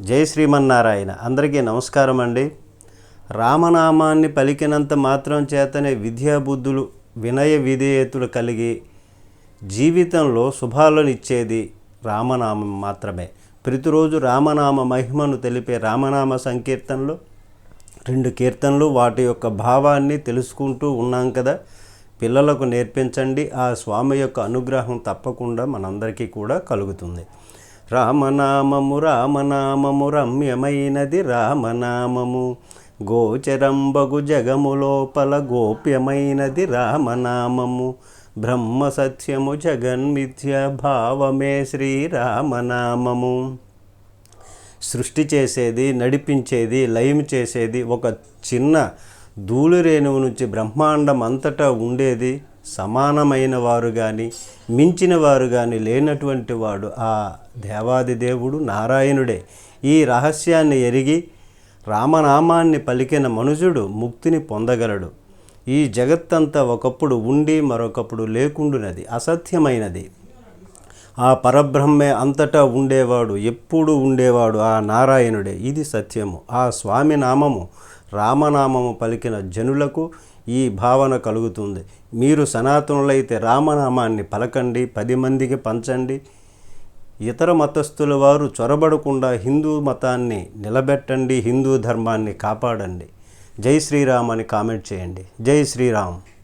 జై శ్రీమన్నారాయణ. అందరికీ నమస్కారం అండి. రామనామాన్ని పలికినంత మాత్రం చేతనే విద్యాబుద్ధులు వినయ విధేయతులు కలిగి జీవితంలో శుభాలను ఇచ్చేది రామనామం మాత్రమే. ప్రతిరోజు రామనామ మహిమను తెలిపే రామనామ సంకీర్తనలు రెండు కీర్తనలు వాటి యొక్క భావాన్ని తెలుసుకుంటూ ఉన్నాం కదా. పిల్లలకు నేర్పించండి. ఆ స్వామి యొక్క అనుగ్రహం తప్పకుండా మనందరికీ కూడా కలుగుతుంది. రామనామము రామనామము రమ్యమైనది రామనామము. గోచరంబగు జగము లోపల గోప్యమైనది రామనామము. బ్రహ్మ సత్యము జగన్మిథ్య భావమే శ్రీరామనామము సృష్టి చేసేది నడిపించేది లయం చేసేది ఒక చిన్న ధూళి రేణువు నుంచి బ్రహ్మాండం అంతటా ఉండేది. సమానమైన వారు కానీ మించిన వారు కానీ లేనటువంటి వాడు ఆ దేవాది దేవుడు నారాయణుడే. ఈ రహస్యాన్ని ఎరిగి రామనామాన్ని పలికిన మనుజుడు ముక్తిని పొందగలడు. ఈ జగత్తంతా ఒకప్పుడు ఉండి మరొకప్పుడు లేకుండునది అసత్యమైనది. ఆ పరబ్రహ్మే అంతటా ఉండేవాడు ఎప్పుడు ఉండేవాడు ఆ నారాయణుడే. ఇది సత్యము. ఆ స్వామి నామము రామనామము పలికిన జనులకు ఈ భావన కలుగుతుంది. మీరు సనాతనులైతే రామనామాన్ని పలకండి పది మందికి పంచండి. ఇతర మతస్థుల వారు చొరబడకుండా హిందూ మతాన్ని నిలబెట్టండి హిందూ ధర్మాన్ని కాపాడండి. జై శ్రీరామ్ అని కామెంట్ చేయండి. జై శ్రీరామ్.